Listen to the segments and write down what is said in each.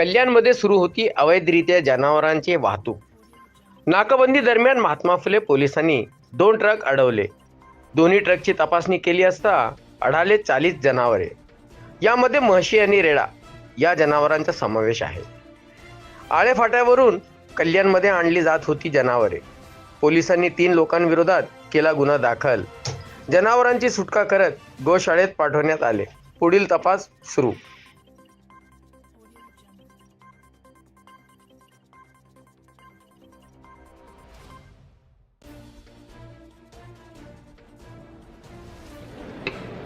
कल्याणमध्ये सुरू होती अवैधरित्या जनावरांची वाहतूक. नाकाबंदी दरम्यान महात्मा फुले पोलिसांनी दोन ट्रक अडवले. दोन्ही ट्रकची तपासणी केली असता अडाले चाळीस जनावरे. यामध्ये म्हशी आणि रेडा या जनावरांचा समावेश आहे. आळेफाट्यावरून कल्याणमध्ये आणली जात होती जनावरे. पोलिसांनी तीन लोकांविरोधात केला गुन्हा दाखल. जनावरांची सुटका करत गोशाळेत पाठवण्यात आले. पुढील तपास सुरू.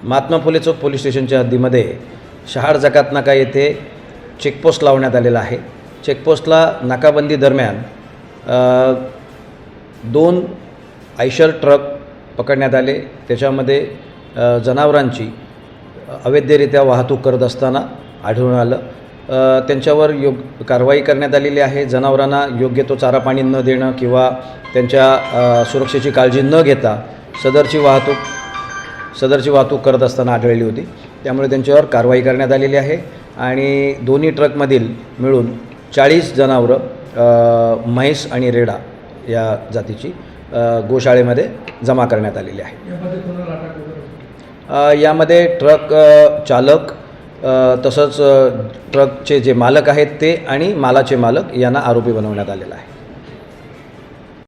महात्मा फुले चौक पोलीस स्टेशनच्या हद्दीमध्ये शहाड जकात नाका येथे चेकपोस्ट लावण्यात आलेला आहे. चेकपोस्टला नाकाबंदी दरम्यान दोन आयशर ट्रक पकडण्यात आले. त्याच्यामध्ये जनावरांची अवैधरित्या वाहतूक करत असताना आढळून आलं. त्यांच्यावर योग कारवाई करण्यात आलेली आहे. जनावरांना योग्य तो चारा पाणी न देणं किंवा त्यांच्या सुरक्षेची काळजी न घेता सदरची वाहतूक सदरची वाहतूक करत असताना आढळली होती. त्यामुळे त्यांच्यावर कारवाई करण्यात आलेली आहे आणि दोन्ही ट्रकमधील मिळून चाळीस जनावरं म्हैस आणि रेडा या जातीची गोशाळेमध्ये जमा करण्यात आलेली आहे. यामध्ये ट्रक चालक तसंच ट्रकचे जे मालक आहेत ते आणि मालाचे मालक यांना आरोपी बनवण्यात आलेला आहे.